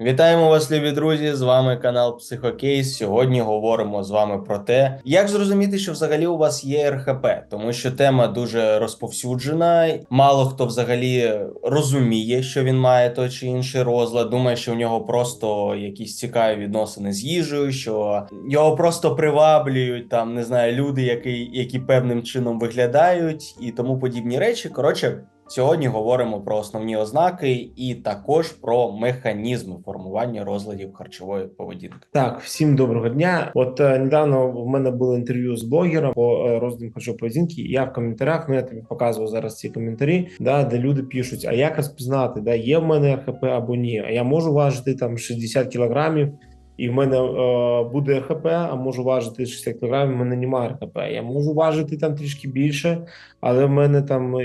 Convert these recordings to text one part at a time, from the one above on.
Вітаємо вас, любі друзі! З вами канал Психокейс. Сьогодні говоримо з вами про те, як зрозуміти, що взагалі у вас є РХП, тому що тема дуже розповсюджена. Мало хто взагалі розуміє, що він має той чи інший розлад. Думає, що у нього просто якісь цікаві відносини з їжею, що його просто приваблюють там, не знаю, люди, які, які певним чином виглядають, і тому подібні речі. Коротше. Сьогодні говоримо про основні ознаки і також про механізми формування розладів харчової поведінки. Так, всім доброго дня. От е, недавно в мене було інтерв'ю з блогером по е, розладам харчової поведінки. Я в коментарях, ну я тобі показував зараз ці коментарі, да, де люди пишуть: а як розпізнати, да, є в мене РХП або ні? А я можу важити там 60 кілограмів. І в мене е, буде РХП, а можу важити 60 кг, в мене немає РХП. Я можу важити там трішки більше, але в мене там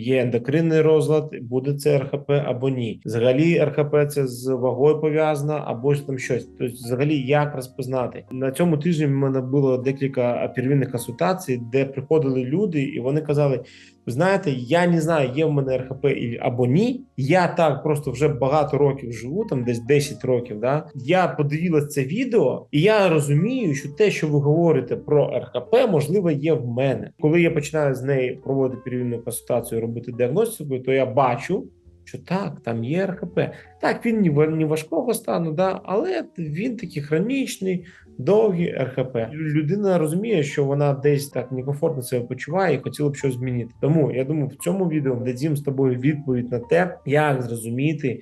є ендокринний розлад, буде це РХП або ні. Взагалі, РХП це з вагою пов'язано, або ж там щось. Тобто, взагалі, як розпізнати на цьому тижні. В мене було декілька первинних консультацій, де приходили люди, і вони казали: знаєте, я не знаю, є в мене РХП або ні. Я так просто вже багато років живу, там десь 10 років. Да? Я подивилася це відео, і я розумію, що те, що ви говорите про РХП, можливо, є в мене. Коли я починаю з неї проводити первинну консультацію, робити діагностику, то я бачу. Що так, там є РХП. Так, він не важкого стану, да, але він такий хронічний, довгий РХП. Людина розуміє, що вона десь так некомфортно себе почуває і хотіла б щось змінити. Тому я думаю, в цьому відео дадім з тобою відповідь на те, як зрозуміти,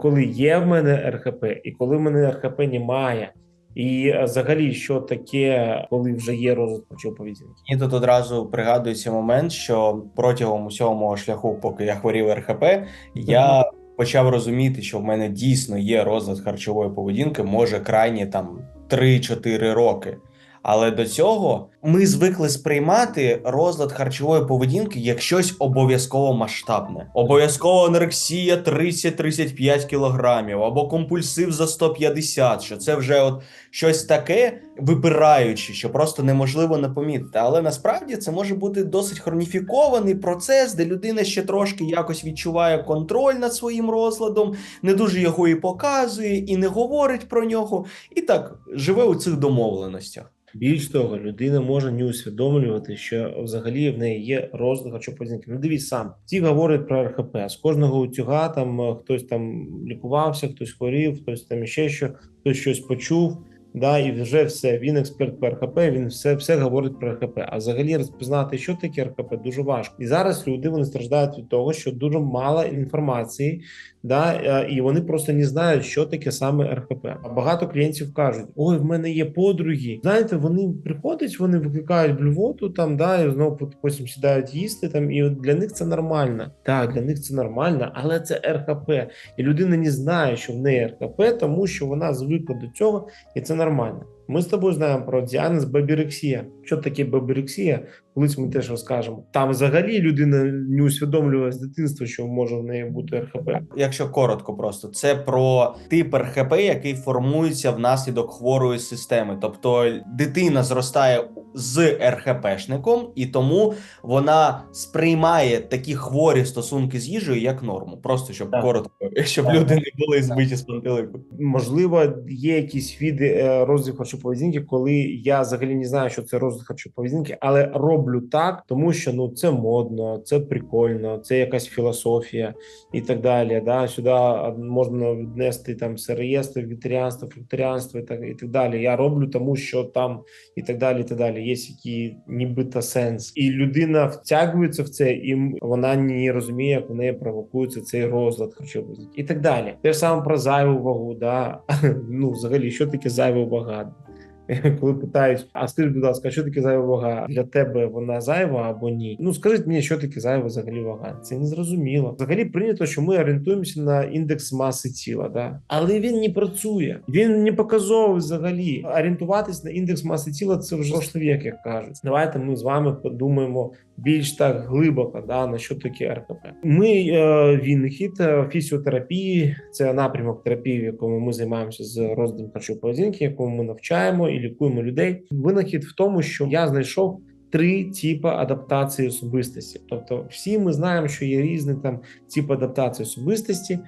коли є в мене РХП і коли в мене РХП немає. І взагалі, що таке, коли вже є розвиток поведінки? І тут одразу пригадується момент, що протягом усього мого шляху, поки я хворів РХП, я почав розуміти, що в мене дійсно є розлад харчової поведінки, може крайні там 3-4 роки. Але до цього ми звикли сприймати розлад харчової поведінки як щось обов'язково масштабне. Обов'язково анорексія 30-35 кілограмів, або компульсив за 150, що це вже от щось таке випираюче, що просто неможливо не помітити. Але насправді це може бути досить хроніфікований процес, де людина ще трошки якось відчуває контроль над своїм розладом, не дуже його і показує, і не говорить про нього, і так живе у цих домовленостях. Більш того, людина може не усвідомлювати, що взагалі в неї є розлад харчоповедінки. Ну дивіться сам ті говорять про РХП. З кожного утюга там е, хтось там лікувався, хтось хворів, хтось там ще що, хтось щось почув. Да, і вже все. Він експерт по РХП, він все все говорить про РХП. А взагалі розпізнати, що таке РХП, дуже важко. І зараз люди вони страждають від того, що дуже мало інформації, да, е, і вони просто не знають, що таке саме РХП. А багато клієнтів кажуть: ой, в мене є подруги. Знаєте, вони приходять, вони викликають блювоту там, да, і знову потім сідають їсти там. І для них це нормально. Так, для них це нормально, але це РХП. І людина не знає, що в неї РХП, тому що вона звикла до цього, і це нормально. Ми з тобою знаємо про діагноз бабірексія. Що таке бабірексія? Колись ми теж розкажемо. Там взагалі людина не усвідомлювала з дитинства, що може в неї бути РХП. Якщо коротко, просто це про тип РХП, який формується внаслідок хворої системи. Тобто дитина зростає з РХПшником, і тому вона сприймає такі хворі стосунки з їжею як норму. Просто щоб так. коротко, щоб так. люди не були збиті з пантелику. Можливо, є якісь види е, розвитку харчової коли я взагалі не знаю, що це розвиток харчової але роблю так, тому що ну це модно, це прикольно, це якась філософія і так далі. Да? Сюди можна віднести там сироєство, вегетаріанство, фрукторіанство і так і так далі. Я роблю тому, що там і так далі. і так далі. Є які нібито сенс, і людина втягується в це, і вона не розуміє, як у неї провокується цей розлад харчової і так далі. Те ж саме про зайву вагу. Да? Ну, взагалі, що таке зайва вага? коли питають: а скажіть, будь ласка, що таке зайва вага? Для тебе вона зайва або ні? Ну скажіть мені, що таке зайва взагалі вага? Це не зрозуміло. Взагалі прийнято, що ми орієнтуємося на індекс маси тіла, да але він не працює, він не показовий взагалі. Орієнтуватись на індекс маси тіла це вже вік, як кажуть. Давайте ми з вами подумаємо більш так глибоко, да на що таке РКП. Ми е, Вінхід е, фізіотерапії, це напрямок терапії, в якому ми займаємося з розділом харчової поведінки, якому ми навчаємо і лікуємо людей. Винахід в тому, що я знайшов. Три типи адаптації особистості, тобто всі ми знаємо, що є різні там типи адаптації особистості.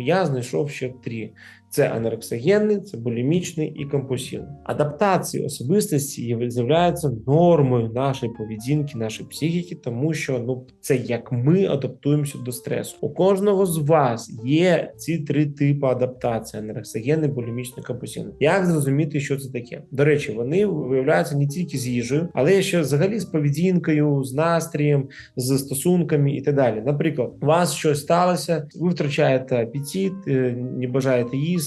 Я знайшов ще три: Це анерексогенний, це булімічний і компульсивний. Адаптації особистості з'являються нормою нашої поведінки, нашої психіки, тому що ну це як ми адаптуємося до стресу. У кожного з вас є ці три типи адаптації: анерексогенний, булімічний, компульсивний. Як зрозуміти, що це таке? До речі, вони виявляються не тільки з їжею, але ще взагалі з поведінкою, з настрієм, з стосунками і так далі. Наприклад, у вас щось сталося, ви втрачаєте апетит, е, не бажаєте їсти.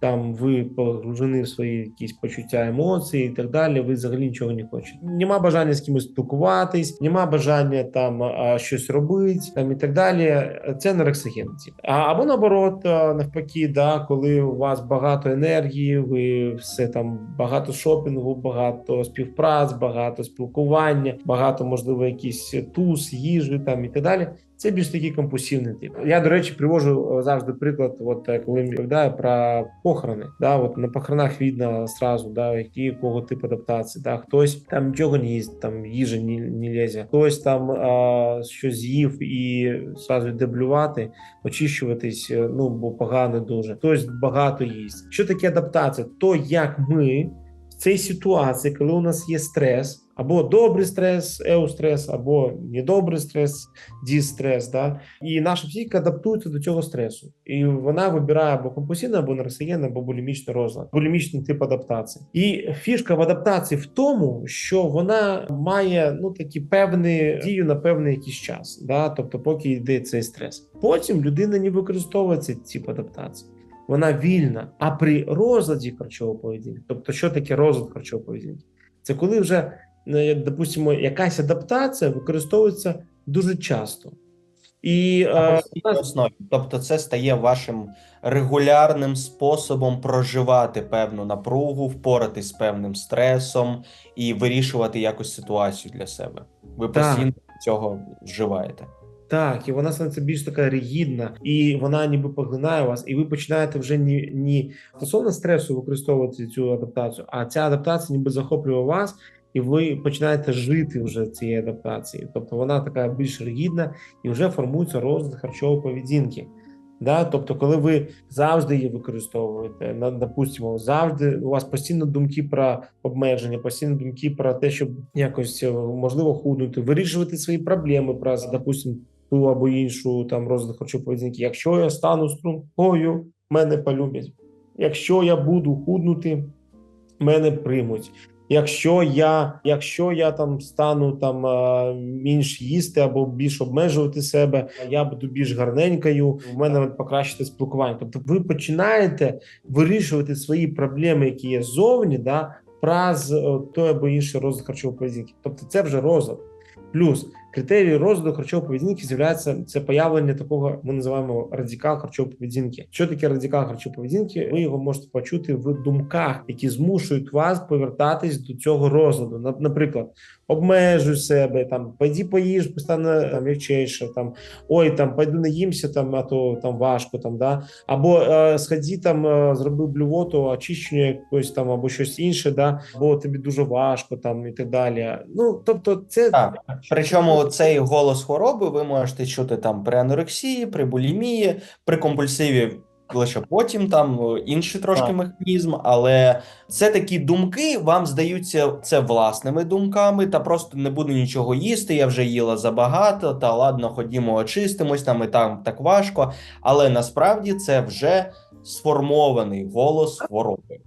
Там ви погружені в свої якісь почуття емоції і так далі. Ви взагалі нічого не хочете. Нема бажання з кимось спілкуватись, нема бажання там щось робити, там і так далі. Це анерексогенці. А або наоборот, навпаки, да, коли у вас багато енергії, ви все там багато шопінгу, багато співпраць, багато спілкування, багато можливо якісь туз, їжі там і так далі. Це більш такий компульсивний тип. Я до речі привожу е, завжди приклад. От е, коли розповідаю про похорони. Да, от на похоронах видно сразу, да, які кого тип адаптації. Да, хтось там нічого не їсть, там їжа не, не лізе, хтось там а, щось з'їв і сразу йде блювати, очищуватись. е, Ну бо погано дуже. Хтось багато їсть. Що таке адаптація? То як ми цій ситуації, коли у нас є стрес. Або добрий стрес, еустрес, або недобрий стрес, дістрес, да і наша психіка адаптується до цього стресу, і вона вибирає або компульсивний, або наркогенний, або булімічний розлад, булімічний тип адаптації. І фішка в адаптації в тому, що вона має ну такі певні дію на певний якийсь час, да, тобто, поки йде цей стрес. Потім людина не використовує цей тип адаптації. Вона вільна. А при розладі харчової поведінки, тобто, що таке розлад харчової поведінки? Це коли вже як, допустимо, якась адаптація використовується дуже часто. І На е, основі. Тобто, це стає вашим регулярним способом проживати певну напругу, впоратись з певним стресом і вирішувати якось ситуацію для себе. Ви Так. постійно цього вживаєте. Так, і вона становиться більш така ригідна, і вона ніби поглинає вас, і ви починаєте вже не, не стосовно стресу використовувати цю адаптацію, а ця адаптація ніби захоплює вас, і ви починаєте жити вже цією адаптацією. Тобто вона така більш ригідна і вже формується розлад харчової поведінки. Да? Тобто, коли ви завжди її використовуєте, на- допустимо, завжди у вас постійно думки про обмеження, постійно думки про те, щоб якось е, можливо худнути, вирішувати свої проблеми про, допустимо, ту або іншу там розвиток харчової поведінки. Якщо я стану стрункою, мене полюблять. Якщо я буду худнути, мене приймуть. Якщо я, якщо я там стану там менш їсти або більш обмежувати себе, я буду більш гарненькою. В мене покращити спілкування. Тобто, ви починаєте вирішувати свої проблеми, які є ззовні, да, праз той або інший розвиток харчової поведінки. Тобто, це вже розлад. Плюс критерії розвитку харчової поведінки з'являється це появлення такого, ми називаємо радикал харчової поведінки. Що таке радикал харчової поведінки? Ви його можете почути в думках, які змушують вас повертатись до цього розладу. Наприклад, обмежуй себе, там пойди поїж, постане там легчейше, там ой, там пойду не їмся, там а то там важко, там да або е, сходи там, е, зроби блювоту, очищення якось там, або щось інше, да, бо тобі дуже важко там і так далі. Ну тобто, це Так. Причому цей голос хвороби ви можете чути там при анорексії, при булімії, при компульсиві. Лише потім там е, інший трошки Так. механізм, але це такі думки вам здаються це власними думками, та просто не буду нічого їсти. Я вже їла забагато, та ладно, ходімо, очистимось, там і там так важко. Але насправді це вже сформований голос хвороби.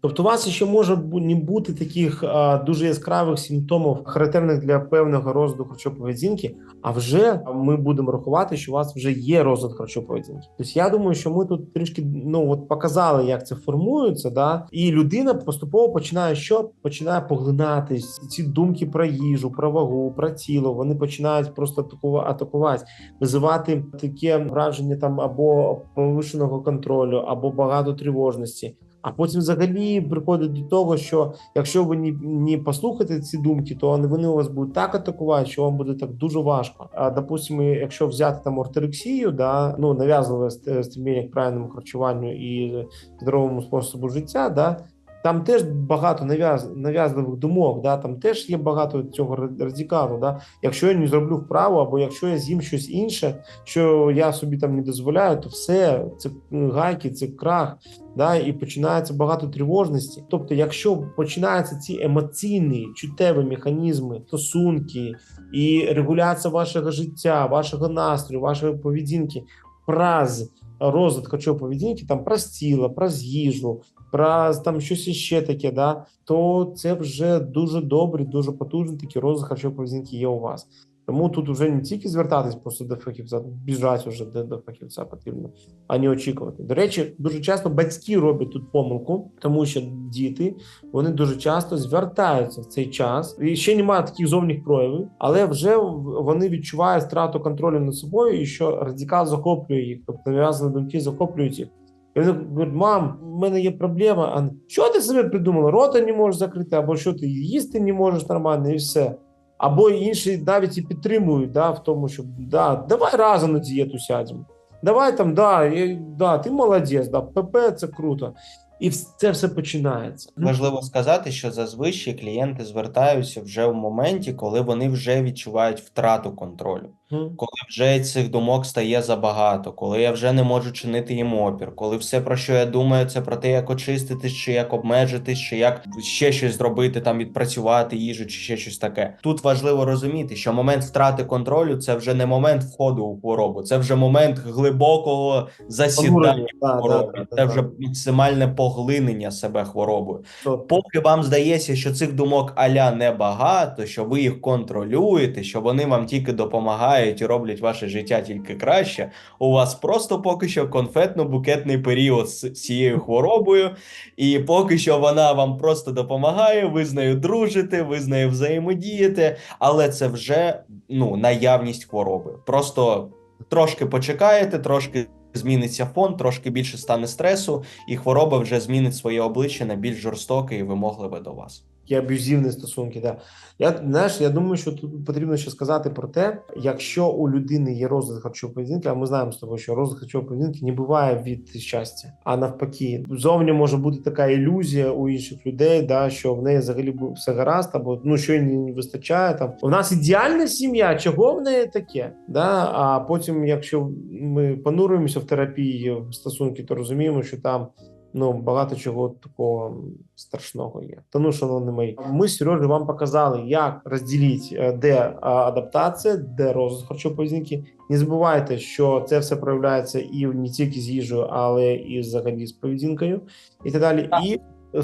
Тобто, у вас ще може не бути таких а, дуже яскравих симптомів, характерних для певного розладу харчової а вже ми будемо рахувати, що у вас вже є розлад харчової поведінки. Тобто, я думаю, що ми тут трішки ну от показали, як це формується, да, і людина поступово починає що починає поглинати ці думки про їжу, про вагу, про тіло. Вони починають просто атакува- атакувати, визивати таке враження там або повишеного контролю, або багато тривожності. А потім взагалі приходить до того, що якщо ви не, не послухаєте ці думки, то вони- у вас будуть так атакувати, що вам буде так дуже важко. А допустимо, якщо взяти там орторексію, да, ну нав'язливе ст- стремління к правильному харчуванню і здоровому способу життя, да, там теж багато нав'яз, нав'язливих думок, да, там теж є багато цього ра- радикалу. Да. Якщо я не зроблю вправо, або якщо я з'їм щось інше, що я собі там не дозволяю, то все це гайки, це крах. Да, і починається багато тривожності. Тобто, якщо починаються ці емоційні чуттєві механізми, стосунки і регуляція вашого життя, вашого настрою, вашої поведінки, праз розвитку харчової поведінки, там про тіло, про їжу, про там щось іще таке, да, то це вже дуже добрий, дуже потужний такий розвиток харчової поведінки є у вас. Тому тут вже не тільки звертатись просто до фахівця, біжати вже до, до фахівця потрібно, а не очікувати. До речі, дуже часто батьки роблять тут помилку, тому що діти вони дуже часто звертаються в цей час. І ще немає таких зовніх проявів, але вже вони відчувають страту контролю над собою, і що радикал захоплює їх, тобто нав'язані думки захоплюють їх. І вони говорять, мам, в мене є проблема. А що ти собі придумала? Рота не можеш закрити, або що ти їсти не можеш нормально, і все. Або інші навіть і підтримують да, в тому, що да, давай разом на дієту сядемо. Давай там, да, і- да, ти молодець, да, ПП це круто. І це все починається. Важливо сказати, що зазвичай клієнти звертаються вже в моменті, коли вони вже відчувають втрату контролю. Мгм. коли вже цих думок стає забагато, коли я вже не можу чинити їм опір, коли все про що я думаю, це про те, як очиститись, чи як обмежитись, чи як ще щось зробити, там відпрацювати їжу, чи ще щось таке. Тут важливо розуміти, що момент втрати контролю це вже не момент входу у хворобу, це вже момент глибокого засідання да, Це вже максимальне поглинення себе хворобою. Поки вам здається, що цих думок аля небагато, що ви їх контролюєте, що вони вам тільки допомагають і роблять ваше життя тільки краще. У вас просто поки що конфетно-букетний період з цією хворобою, і поки що вона вам просто допомагає, ви з нею дружите, ви з нею взаємодієте, але це вже ну наявність хвороби. Просто трошки почекаєте, трошки. Зміниться фон, трошки більше стане стресу, і хвороба вже змінить своє обличчя на більш жорстоке і вимогливе до вас. І аб'юзивні стосунки. Да. Я знаєш, я думаю, що тут потрібно ще сказати про те, якщо у людини є розлад харчової поведінки, а ми знаємо з тобою, що розлад харчової поведінки не буває від щастя, а навпаки, зовні може бути така ілюзія у інших людей, да, що в неї взагалі все гаразд, або ну що їй не вистачає. Там у нас ідеальна сім'я, чого в неї таке? Да? А потім, якщо ми понуримося в терапії в стосунки, то розуміємо, що там ну багато чого такого страшного є. Тому, шановні мої, ми з Сережею вам показали, як розділити, е, де адаптація, де розвиток харчової поведінки. Не забувайте, що це все проявляється і не тільки з їжею, але і взагалі з поведінкою, і так далі. Так. І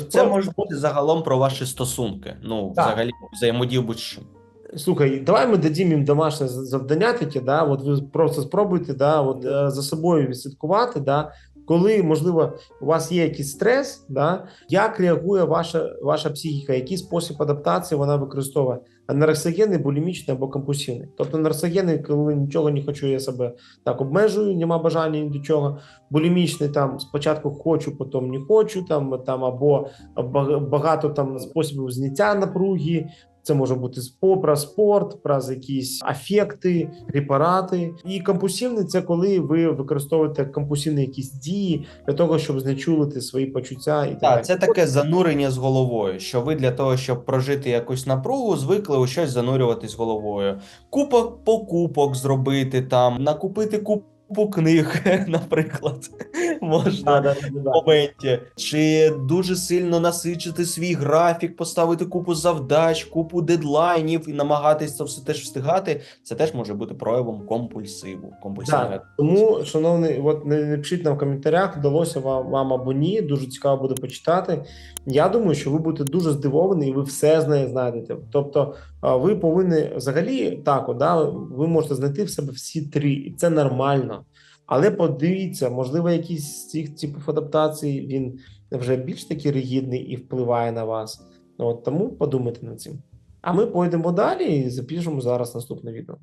Це може бути загалом про ваші стосунки. Ну, Так. взагалі, взаємодію будь-чим. Слухай, давай ми дадім їм домашнє завдання таке, да, от ви просто спробуйте да, от, е, за собою відслідкувати, да, коли, можливо, у вас є якийсь стрес, да, як реагує ваша, ваша психіка, який спосіб адаптації вона використовує. Анарексогенний, булімічний або компульсивний. Тобто наркогенний, коли нічого не хочу, я себе так обмежую, нема бажання ні до чого. Булімічний там спочатку хочу, потім не хочу, там, там або багато там способів зняття напруги, це може бути про спорт, про якісь афекти, препарати. І компульсивний це коли ви використовуєте компульсивні якісь дії для того, щоб знечулити свої почуття і так. Так, це таке занурення з головою, що ви для того, щоб прожити якусь напругу, звикли у щось занурюватись головою. Купа покупок зробити там, накупити купу книг, наприклад, можна. Да, да, да, да. моменті, чи дуже сильно насичити свій графік, поставити купу завдач, купу дедлайнів і намагатись це все теж встигати, це теж може бути проявом компульсиву. Так, тому, шановний, от не не пишіть нам в коментарях, вдалося вам, вам або ні. Дуже цікаво буде почитати. Я думаю, що ви будете дуже здивовані, і ви все з неї знайдете. Тобто, ви повинні взагалі так, да, ви можете знайти в себе всі три, і це нормально. Але подивіться, можливо, якийсь з цих типів адаптацій він вже більш таки ригідний і впливає на вас. От тому подумайте над цим. А ми пойдемо далі і запишемо зараз наступне відео.